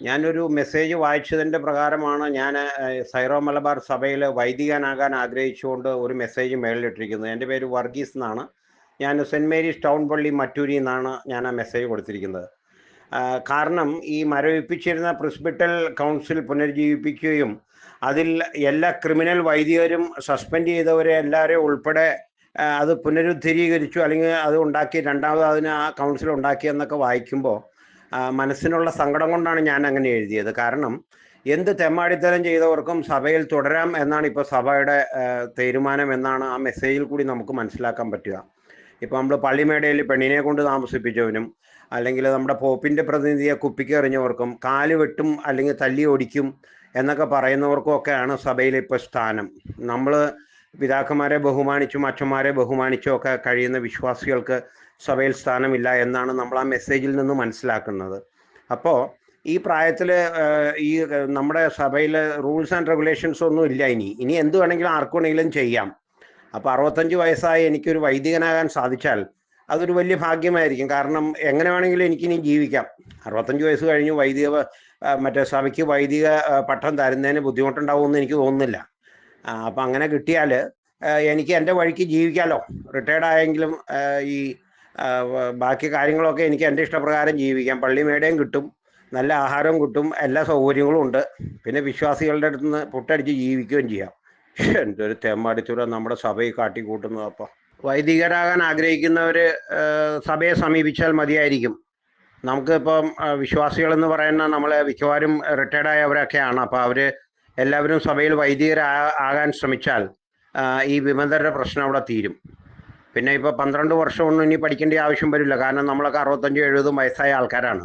ഞാനൊരു മെസ്സേജ് വായിച്ചതിന്റെ പ്രകാരമാണ് ഞാൻ സൈറോ മലബാർ സഭയിൽ വൈദികനാകാൻ ആഗ്രഹിച്ചുകൊണ്ട് ഒരു മെസ്സേജ് മേളിലിട്ടിരിക്കുന്നത്. എന്റെ പേര് വർഗീസ് എന്നാണ്. ഞാൻ സെന്റ് മേരീസ് ടൗൺ പള്ളി മറ്റൂരി എന്നാണ് ഞാൻ ആ മെസ്സേജ് കൊടുത്തിരിക്കുന്നത്. കാരണം ഈ മരവിപ്പിച്ചിരുന്ന പ്രിസ്പിറ്റൽ കൗൺസിൽ പുനരുജ്ജീവിപ്പിക്കുകയും അതിൽ എല്ലാ ക്രിമിനൽ വൈദികരും സസ്പെൻഡ് ചെയ്തവരെ എല്ലാവരെയും ഉൾപ്പെടെ അത് പുനരുദ്ധരീകരിച്ചു അല്ലെങ്കിൽ അത് ഉണ്ടാക്കി രണ്ടാമത് അതിന് ആ കൗൺസിൽ ഉണ്ടാക്കി എന്നൊക്കെ വായിക്കുമ്പോൾ മനസ്സിനുള്ള സങ്കടം കൊണ്ടാണ് ഞാൻ അങ്ങനെ എഴുതിയത്. കാരണം എന്ത് തെമ്മാടിത്തരം ചെയ്തവർക്കും സഭയിൽ തുടരാം എന്നാണ് ഇപ്പോൾ സഭയുടെ തീരുമാനം എന്നാണ് ആ മെസ്സേജിൽ കൂടി നമുക്ക് മനസ്സിലാക്കാൻ പറ്റുക. ഇപ്പോൾ നമ്മൾ പള്ളിമേടയിൽ പെണ്ണിനെ കൊണ്ട് താമസിപ്പിച്ചവനും അല്ലെങ്കിൽ നമ്മുടെ പോപ്പിന്റെ പ്രതിനിധിയെ കുപ്പിക്ക് എറിഞ്ഞവർക്കും കാൽ വെട്ടും അല്ലെങ്കിൽ തല്ലി ഓടിക്കും എന്നൊക്കെ പറയുന്നവർക്കും ഒക്കെയാണ് സഭയിൽ ഇപ്പോൾ സ്ഥാനം. നമ്മൾ പിതാക്കന്മാരെ ബഹുമാനിച്ചും അച്ഛന്മാരെ ബഹുമാനിച്ചും ഒക്കെ കഴിയുന്ന വിശ്വാസികൾക്ക് സഭയിൽ സ്ഥാനമില്ല എന്നാണ് നമ്മൾ ആ മെസ്സേജിൽ നിന്ന് മനസ്സിലാക്കുന്നത്. അപ്പോൾ ഈ പ്രായത്തിൽ ഈ നമ്മുടെ സഭയിൽ റൂൾസ് ആൻഡ് റെഗുലേഷൻസ് ഒന്നും ഇല്ല ഇനി. ഇനി എന്ത് വേണമെങ്കിലും ആർക്കു വേണമെങ്കിലും ചെയ്യാം. അപ്പോൾ അറുപത്തഞ്ച് വയസ്സായി എനിക്കൊരു വൈദികനാകാൻ സാധിച്ചാൽ അതൊരു വലിയ ഭാഗ്യമായിരിക്കും. കാരണം എങ്ങനെ വേണമെങ്കിലും എനിക്കിനി ജീവിക്കാം. അറുപത്തഞ്ച് വയസ്സ് കഴിഞ്ഞു വൈദിക മറ്റേ സഭയ്ക്ക് വൈദിക പട്ടം തരുന്നതിന് ബുദ്ധിമുട്ടുണ്ടാവുമെന്ന് എനിക്ക് തോന്നുന്നില്ല. അപ്പം അങ്ങനെ കിട്ടിയാൽ എനിക്ക് എന്റെ വഴിക്ക് ജീവിക്കാലോ. റിട്ടയർഡ് ആയെങ്കിലും ഈ ബാക്കി കാര്യങ്ങളൊക്കെ എനിക്ക് എന്റെ ഇഷ്ടപ്രകാരം ജീവിക്കാം. പള്ളി മേടയും കിട്ടും നല്ല ആഹാരവും കിട്ടും എല്ലാ സൗകര്യങ്ങളും ഉണ്ട്. പിന്നെ വിശ്വാസികളുടെ അടുത്ത് നിന്ന് പുട്ടടിച്ച് ജീവിക്കുകയും ചെയ്യാം. എന്തൊരു തെമ്മടിച്ചൂടെ നമ്മുടെ സഭയെ കാട്ടിക്കൂട്ടുന്നത് അപ്പോൾ വൈദികരാകാൻ ആഗ്രഹിക്കുന്നവർ സഭയെ സമീപിച്ചാൽ മതിയായിരിക്കും. നമുക്കിപ്പം വിശ്വാസികളെന്ന് പറയുന്ന നമ്മളെ മിക്കവാറും റിട്ടയർഡ് ആയവരൊക്കെയാണ്. അപ്പോൾ അവർ എല്ലാവരും സഭയിൽ വൈദികർ ആകാൻ ശ്രമിച്ചാൽ ഈ വിമതരുടെ പ്രശ്നം അവിടെ തീരും. പിന്നെ ഇപ്പോൾ പന്ത്രണ്ട് വർഷമൊന്നും ഇനി പഠിക്കേണ്ട ആവശ്യം വരില്ല. കാരണം നമ്മളൊക്കെ അറുപത്തഞ്ചും എഴുപതും വയസ്സായ ആൾക്കാരാണ്.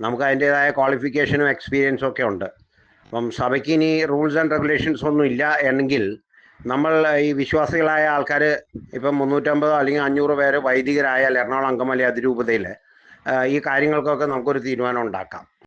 നമുക്ക് അതിന്റെതായ ക്വാളിഫിക്കേഷനും എക്സ്പീരിയൻസും ഒക്കെ ഉണ്ട്. അപ്പം സഭയ്ക്ക് ഇനി റൂൾസ് ആൻഡ് റെഗുലേഷൻസ് ഒന്നും ഇല്ല എന്നെങ്കിൽ നമ്മൾ ഈ വിശ്വാസികളായ ആൾക്കാർ ഇപ്പം മുന്നൂറ്റമ്പതോ അല്ലെങ്കിൽ അഞ്ഞൂറ് പേര് വൈദികരായാൽ എറണാകുളം അങ്കമാലി അതിരൂപതയിൽ ഈ കാര്യങ്ങൾക്കൊക്കെ നമുക്കൊരു തീരുമാനം ഉണ്ടാക്കാം.